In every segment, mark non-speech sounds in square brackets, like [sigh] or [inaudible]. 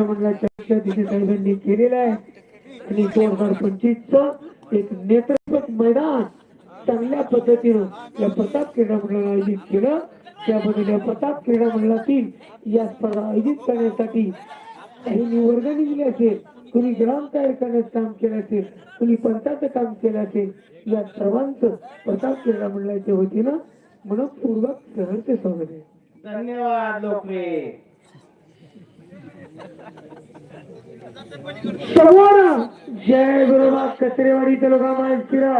मंडळाच्या दिदी साहेबांनी केलेलं आहे. आणि दोन हजार पंचवीसच एक नेतृत्व मैदान चांगल्या पद्धतीनं या प्रताप क्रीडा मंडळाला आयोजित केलं. त्याबद्दल या प्रताप क्रीडा मंडळातील या स्पर्धा आयोजित करण्यासाठी काही निवर्गणी दिली असेल कुणी ग्राम तयार करण्याचं काम केलं असेल कुणी पंचाचं काम केलं असेल या सर्वांचं प्रताप क्रीडा मंडळाच्या वतीनं मनपूर्वक सहर्ष स्वागत आहे. धन्यवाद लोकरे सर्वांना जय गुरुबा कचरेवाडी तालुका मालशिरा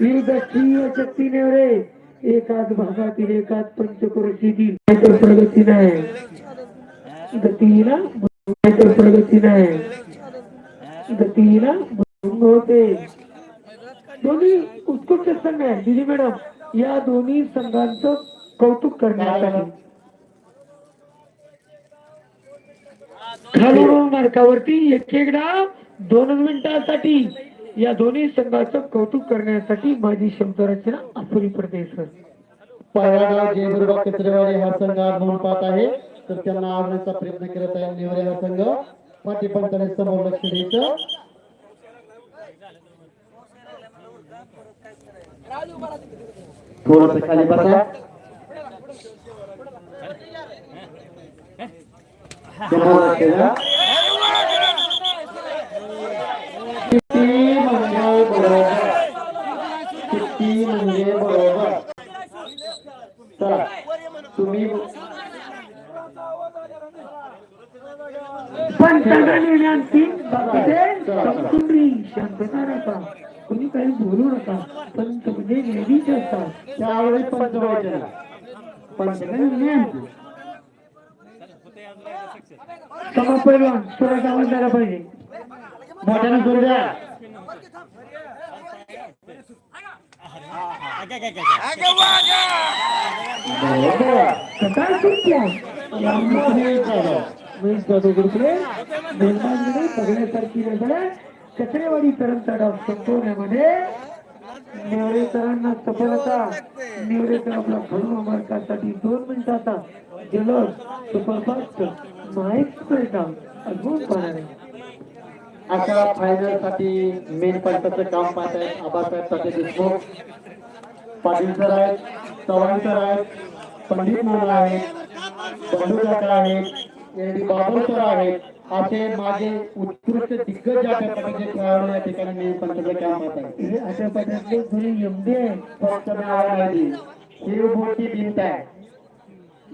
विरुद्ध शिव शक्ती नेवरे. एकाच भागातील एकाच पंचक्रोशीतील नाहीतर प्रगती नाही. गतीला नाहीतर प्रगती नाही. गतीला भंग होते. दोन्ही उत्कृष्ट संघ आहे दिदी मॅडम या दोन्ही संघांचं कौतुक करण्यात आलं खालून मार्कावरती एक एक डाव दोन मिनिटांसाठी या दोन्ही संघाचं कौतुक करण्यासाठी माझी शब्दरचना अपुरी पडते सर. पहिला जय गुरुबा कचरेवाडी हा संघ आगमन पाहत आहे. तर त्यांना आवडण्याचा प्रयत्न करत आहे नेवरे हा संघ. पाठीपंथाने समोर लक्ष द्यायचं. थोडस खाली बसा. समोर लक्ष किती म्हणजे बरोबर किती म्हणजे बरोबर चला तुम्ही पण संघाने समसुंदरी शांतता नका कोणी काही बोलू नका पंत म्हणजे नेहमीच असतात त्यावेळी पंचवायचे पंचवायचे समा पैलवान स्वरात आवाज द्यायला पाहिजे मोठ्याने सुरू द्या सकाळ सुट्टी बघण्यासारखी नजर कचरेवाडी तरण संपवण्यामध्ये नेवरेकरांना सफलता नेवरेकर आपला भरून मार्कासाठी दोन मिनिटाचा जलद सुपरफास्ट अशा फायनलसाठी मेन पंचाचं काम पाहत आहेत आबासाहेब ताते देशमुख पाटील सर आहेत चव्हाण सर आहेत पंडित नाना आहेत बंडू काका आहेत एरडी बाबर सर आहेत. असे माझे उत्कृष्ट दिग्गज या प्रकारचे खेळाडू या ठिकाणी मेन पंचाचं काम पाहत आहेत. हे अशा पद्धतीने जुनी एमडी आहे फक्त नावासाठी ही मोठी भिंत आहे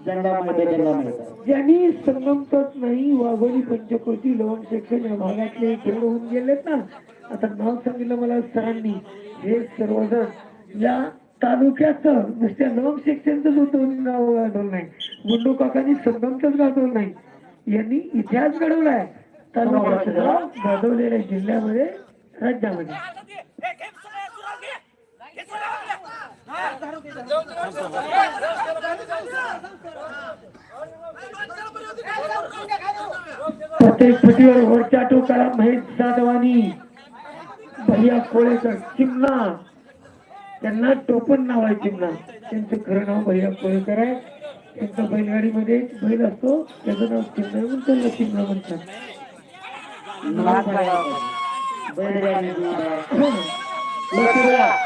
जंगलामध्ये जंगलामध्ये ज्यांनी संगमतच नाही वाघोली पंचकृती लोन सेक्शन या भागातले खेळ होऊन गेलेत ना आता नाव सांगितलं मला सरांनी. हे सर्वजण या तालुक्याचं नुसत्या लवण सेक्शनच होतं नाव गाजवलं नाही. गुंडू काकांनी संगमचंच गाठवलं नाही. यांनी इतिहास घडवलाय. तालुक्याचं नाव गाजवलेल्या जिल्ह्यामध्ये राज्यामध्ये. प्रत्येक फटीवर वरच्या टोकाला महेश जाधवानी भैया कोळेकर चिमणा. त्यांना टोपण नाव आहे चिमणा. त्यांचं खरं नाव भैया कोळेकर आहे. त्यांच्या बैलगाडीमध्ये बैल असतो. त्याचं नाव चिमणा म्हणून त्यांना चिमणा म्हणतात. रावत [coughs]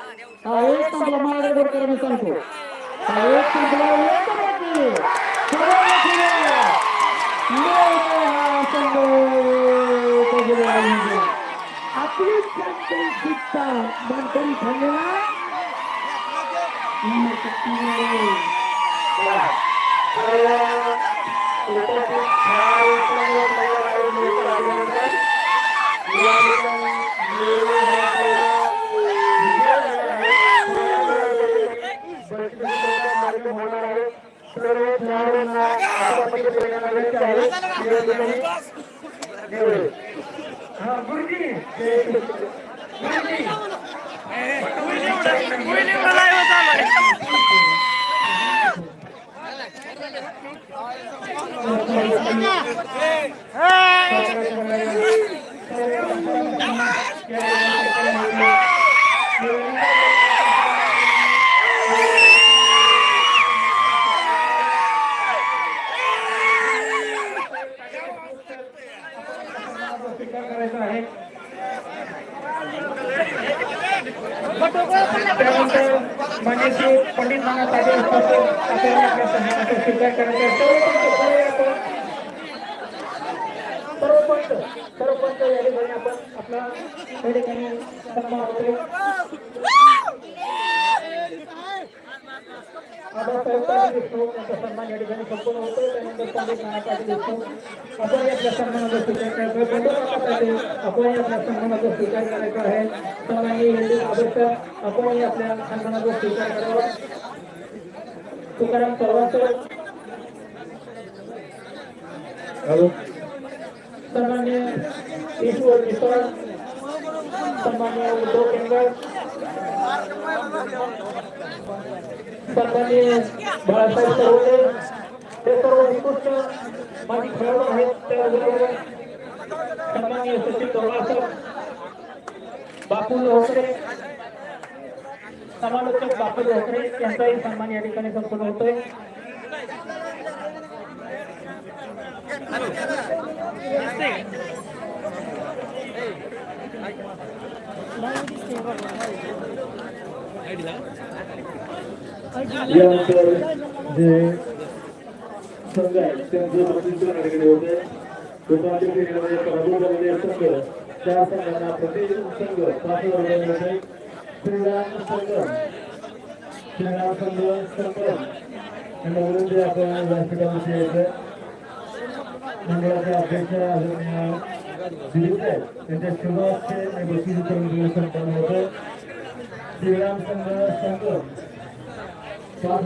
बघा. हा एक संपला माझ्याकडे बरोबर करा मी सांगतो हा एक संपला एक बाकी. सगळं लक्ष्मी. नेमके हा संघ तो गेलेला आहे. आपली चॅम्पियनशिपचा मानकरी ठरलेला सर्व खेळाडूंना नेवळे हा गुरुजी त्यानंतर मान्य पंडित नाना पाटील आपल्याला आपल्या सन्मानाचा स्वीकार करायचा सर्वपंच सर्वपंच या ठिकाणी आपण आपला त्या ठिकाणी सन्मान आबासाहेब देशमुख यांचा सन्मान या ठिकाणी संपूर्ण होतो त्यानंतर पंडित नाना पाटील देशमुख आपण आपल्या सन्मानाचा स्वीकार करायचा आहे बंडू आपल्या सन्मानाचा स्वीकार करायचा आहे सन्माननीय हिंदू आदर्श आपण आपल्या सन्मानाचा स्वीकार करावा तुकाराम सर्वांचं सन्मान्य ईश्वर मिसळ सन्मान्य उद्धव केंद्र सन्मान्य बाळासाहेब सरवटे हे सर्व उत्कृष्ट माजी खेळाडू आहेत त्याबरोबर सन्मान्य सचिन दोघासर बापू लोहकरे समालोचक बापू लोहकरे यांचाही सन्मान या ठिकाणी संपूर्ण होतोय यानंतर जे संघ आहेत त्यांचे प्रतिनिधित्व ठिकाणी होते कोकणातील क्रिकेटमध्ये पराभूत झालेले संघ चार संघांना प्रति संघ पाच हजार रुपये संघ क्रीडा संघ संघ यांना विनंती आपण व्यासपीठामध्ये यायचं मंडळाचे अध्यक्ष आदरणीय दिलीप साहेब त्यांच्या शुभ हस्ते बक्षीस वितरण संपन्न होतं श्रीराम संघ संघ पाच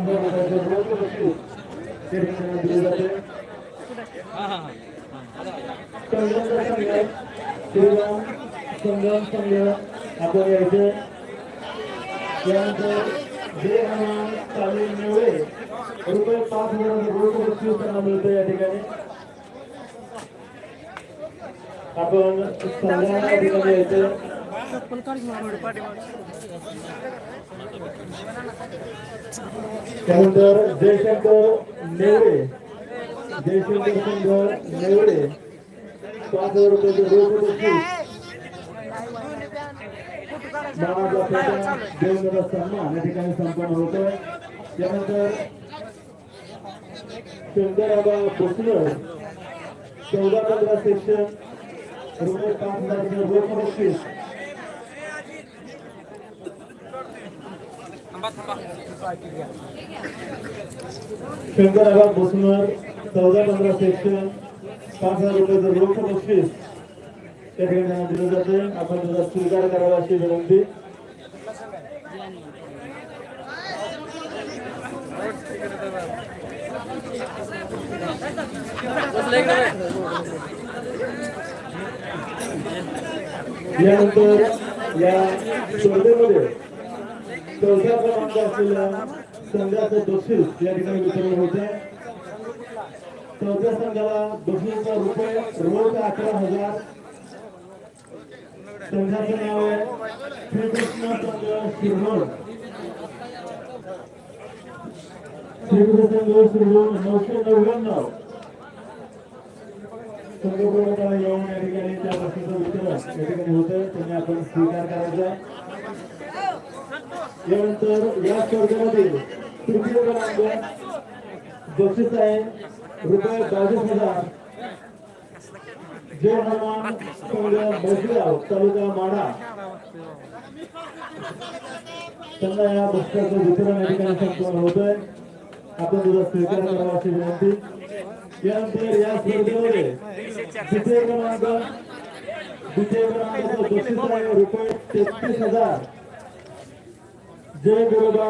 संघ आपण यायचे त्यानंतर जय हनुमान तालीम निवडे रुपये पाच हजाराचं रोख बक्षीस त्यांना मिळतं या ठिकाणी आपण संघाला ठिकाणी यायचं त्यानंतर जयशंकर नेवडे. जयशंकर संघ नेवडे. पाच हजार रुपयाचे रोख नावाचा सन्मान या ठिकाणी संपन्न होतोय. त्यानंतर शंकराबा भोसले. चौदा पंधरा सेक्शन. रुपये पाच हजार रोख शंकराबाद भोसनर चौदा पंधरा सेक्शन पाच हजार रुपयाचं रोख बक्षीस त्या ठिकाणी त्यांना दिलं जाते आपण त्याचा स्वीकार करावा अशी विनंती. यानंतर या स्पर्धेमध्ये चौथ्या क्रमांक असलेल्या संघाचं बक्षीस या ठिकाणी वितरण होते चौथ्या संघाला बक्षीसचा रुपये रोज अकरा हजार. संघाचं नाव आहे श्रीकृष्ण संघ शिरमोड श्रीकृष्ण संघ शिरमोड नऊशे नव्याण्णव. संघ संघपूर्णपणे येऊन या ठिकाणी त्या बक्षीचं वितरण या ठिकाणी होतं त्यांनी आपण स्वीकार करायचा. यानंतर या स्पर्धेमध्ये तृतीय क्रमांक बक्षीस आहे रुपये बावीस हजार. जय हनुमान संघ मोजगाव तालुका माडा त्यांना या बक्षाचं वितरण या ठिकाणी संपूर्ण आहे आपण तुझा स्वीकार करावा अशी विनंती. यानंतर या स्पर्धेमध्ये द्वितीय क्रमांक द्वितीय क्रमांकाचं बक्षीस आहे रुपये तेहतीस हजार. जय गुरुबा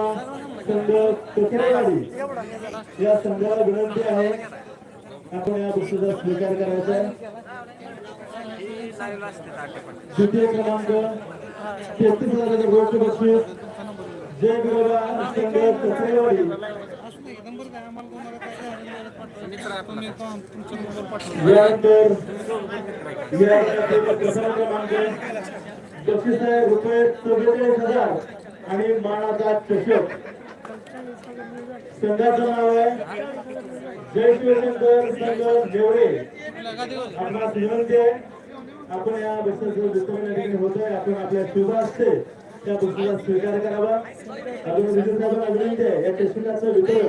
संघ कचरेवाडी या संघाला विनंती आहे आपण या गोष्टीचा स्वीकार करायचा द्वितीय क्रमांक तेहतीस हजाराच्या गोष्ट बक्षीस जय गुरुबा संघ कचरेवाडी यानंतर यानंतर प्रथम क्रमांक बक्षीस आहे रुपये चौवेचाळीस हजार. आणि मानाचा चषक संघाचं नाव आहे जय शिवशंकर संघ नेवरे आपणास विनंती आहे आपण या बक्षिसाचं वितरण या ठिकाणी होत आहे. आपण आपल्या शुभ असते त्या बक्षिसाचा स्वीकार करावा. अजून विजय साहेबांना विनंती आहे या चषकाचं वितरण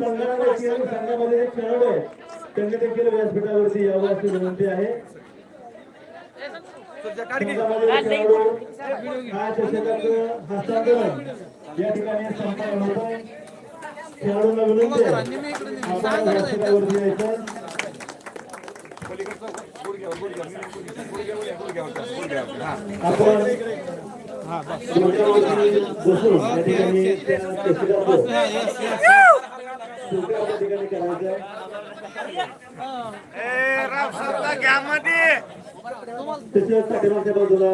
संघामध्ये एक खेळाडू आहे. त्यांनी देखील व्यासपीठावरती यावं अशी विनंती आहे. संघामध्ये हा चषकाचं हस्तांतरण या ठिकाणी संपन्न होत आहे खेळाडूंना विनंती आहे. व्यासपीठावरती यायचं आपण बसून या ठिकाणी करायचं आहे त्याच्या पाठीमागच्या बाजूला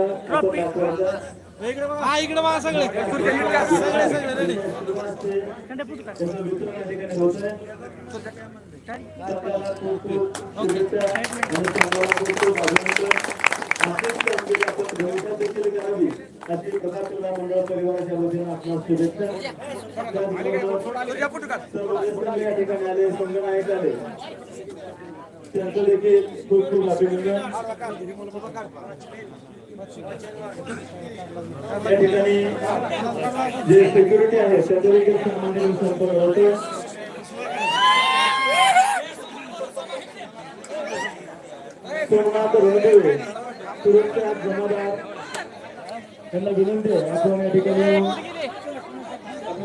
हा इकडे बघा सगळे सगळे सगळे रेडी होत आहे. आपल्याला खूप खूप शुभेच्छा आणि चांगला खूप खूप अभिनंदन. अशीच कामगिरी आपण भविष्यात देखील करावी अशी प्रकाश क्रीडा मंडळ परिवाराच्या वतीनं आपणास शुभेच्छा सर्व या ठिकाणी आले संघनायक आले त्यांचं देखील खूप खूप अभिनंदन या ठिकाणी जे सिक्युरिटी आहे त्यांचं देखील सन्मान संपर्क होते सोमनाथ रणदेवे सुरक्षा जमादार त्यांना विनंती आहे आपण या ठिकाणी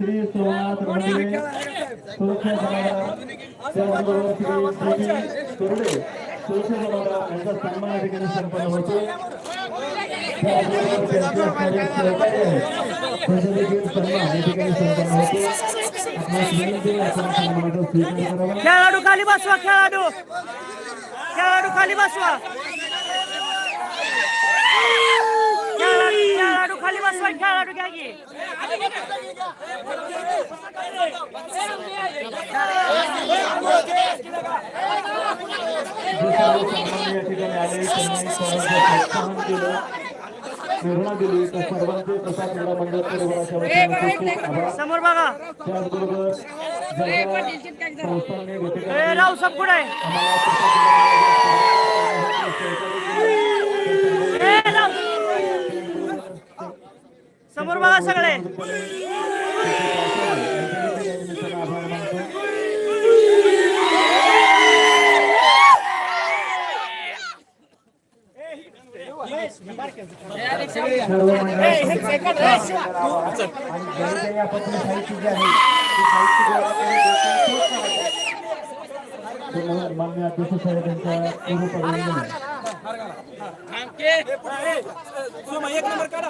श्री सोमनाथ मंदिर सुरक्षा जमादार त्याचबरोबर सुरक्षा जमादार यांचा सन्मान या ठिकाणी संपन्न होतो खेळाडू खाली बसवा खेळाडू. खेळाडू खाली बसवा खेळाडू खेळाडू खाली बसवा खेळाडू घ्या की जे सर्व सन्मान या ठिकाणी आले त्यांनी सर्वांचे प्रोत्साहन केलं प्रेरणा दिली त्या सर्वांचे प्रसाद क्रीडा मंडळ परिवाराच्या वतीने समोर बघा त्याचबरोबर ए राव सब कुठं देखील ते मान्य अध्यक्ष साहेब यांच्या पूर्व अभिनंदन एक नंबर काढा ए वर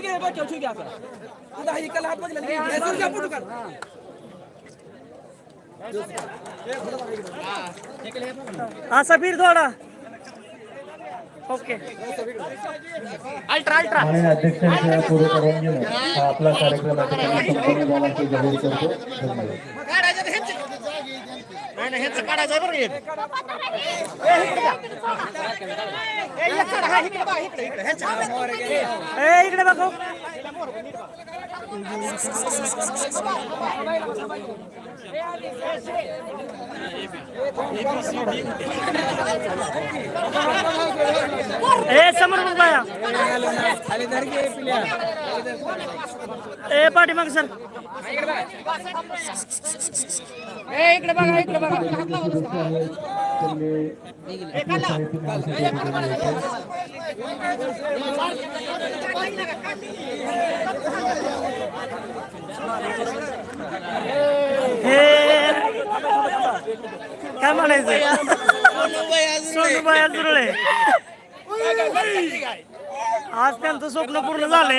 ठीक आहे बघ ठीक आहे आता तुझा इकडला हात बघला ए, तुझा फोटो काढ. असा फिर थोडा ओके. Ultra ultra. माननीय अध्यक्षांच्या पूर्व परवानगीने हा आपला कार्यक्रम या ठिकाणी झाल्याचे जाहीर करतो. धन्यवाद. नाही नाही ह्याचं काढायचं बरं एक. ए इकडे बघू ए ए पाठीमाग सर. ए इकडे बघा इकडे बघा. काय म्हणायचं? सोनू बाया जुरळे आज त्यांचं स्वप्न पूर्ण झालंय.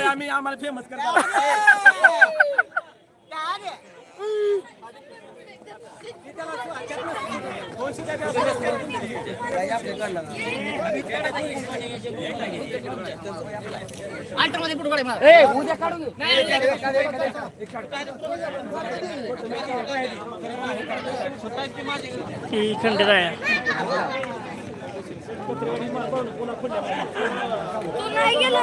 आम्ही आम्हाला फेमस करतो. [laughs] ती खंडित तू गेला